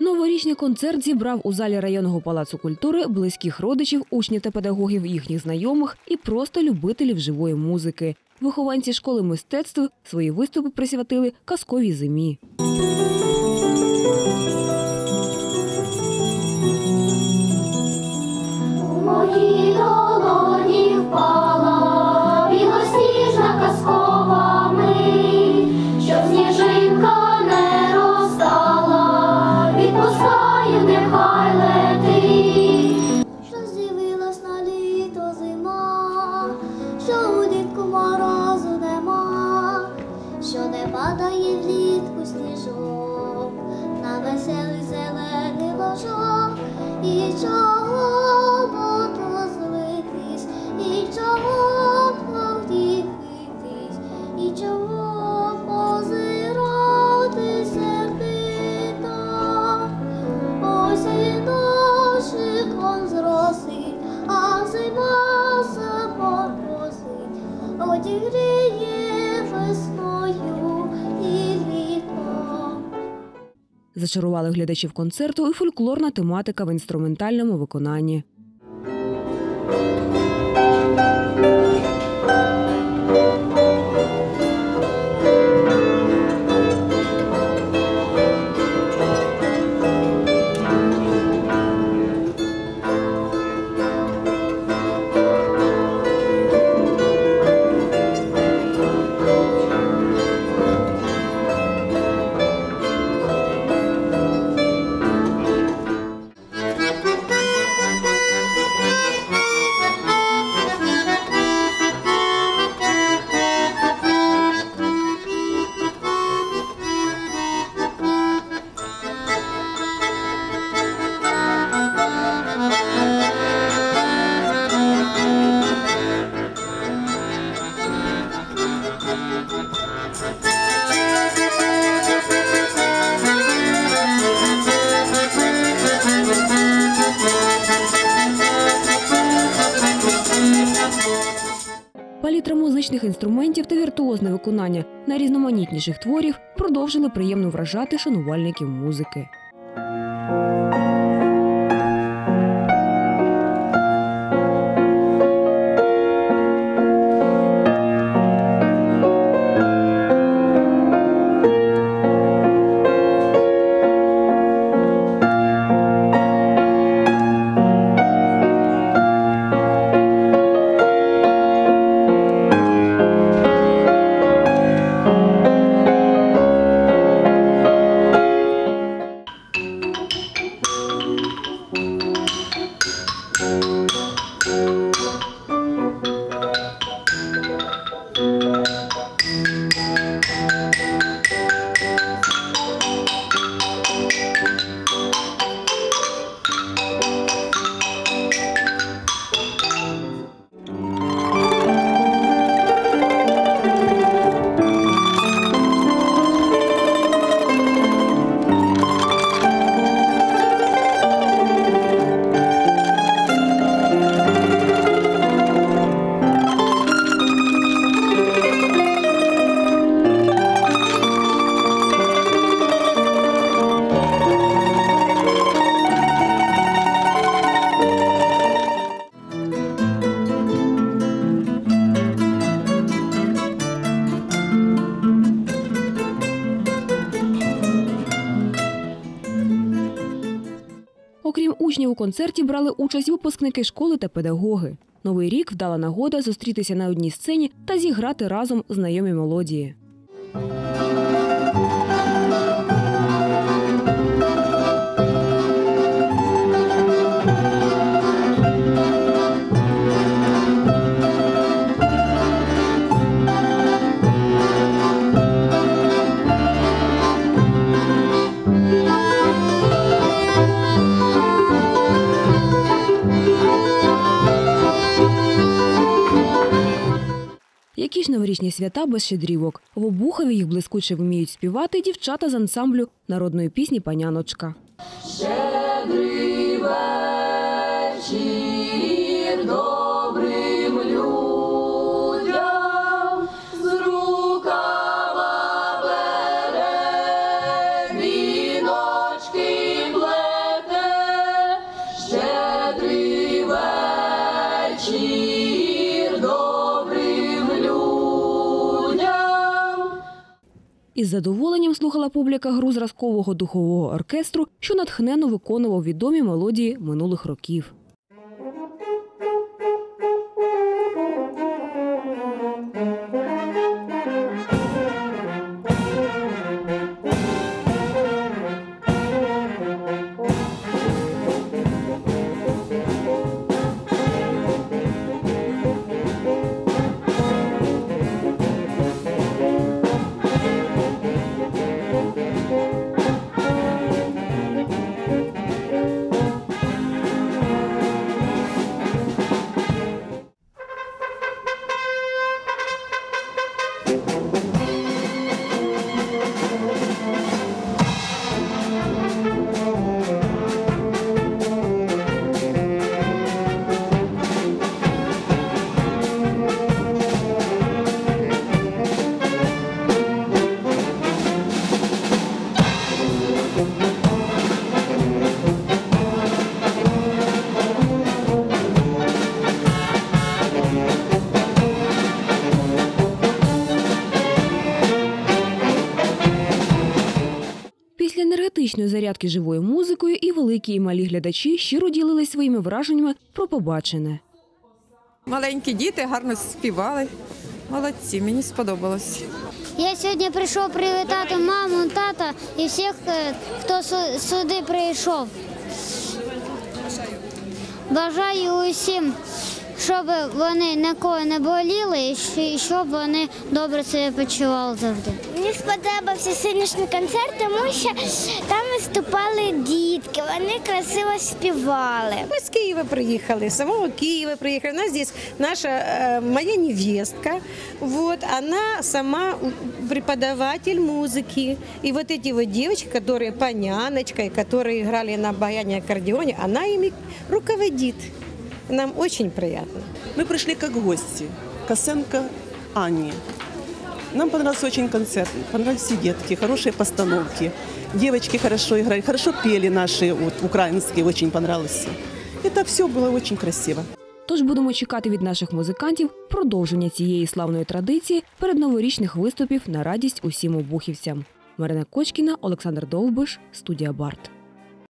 Новорічний концерт зібрав у залі районного палацу культури близьких родичів, учнів та педагогів, їхніх знайомих і просто любителів живої музики. Вихованці школи мистецтв свої виступи присвятили казковій зимі. you never Зачарували глядачів концерту і фольклорна тематика в інструментальному виконанні. Музичних інструментів та віртуозне виконання найрізноманітніших творів продовжили приємно вражати шанувальників музики. Учнів у концерті брали участь випускники школи та педагоги. Новий рік вдала нагода зустрітися на одній сцені та зіграти разом знайомі мелодії. Які ж новорічні свята без щедрівок? В Обухові їх блискуче вміють співати дівчата з ансамблю народної пісні Паняночка. Щедрий вечір Із задоволенням слухала публіка гру зразкового духового оркестру, що натхненно виконував відомі мелодії минулих років. Енергетичної зарядки живою музикою і великі і малі глядачі щиро ділились своїми враженнями про побачене. Маленькі діти гарно співали. Молодці, мені сподобалось. Я сьогодні прийшов привітати маму, тата і всіх, е, хто сюди прийшов. Бажаю усім, щоб вони ніколи не боліли і щоб вони добре себе почували завжди. Мені сподобався сьогоднішній концерт, тому що там виступали дітки, вони красиво співали. Мы с Киева приехали, с самого Киева приехали. У нас здесь наша, э, моя невестка, вот, она сама у- преподаватель музыки. И вот эти вот девочки, которые поняночкой, которые играли на баяне аккордеоне, она ими руководит. Нам очень приятно. Мы пришли как гости. Косенко Анне. Нам понравился очень концерт, понравились все детки, хорошие постановки. Девочки хорошо играли, хорошо пели наши вот, украинские, очень понравилось. Это все было очень красиво. Тож будемо чекати від наших музикантів продовження цієї славної традиції перед новорічних виступів на радість усім обухівцям. Марина Кочкіна, Олександр Довбиш, студія Барт.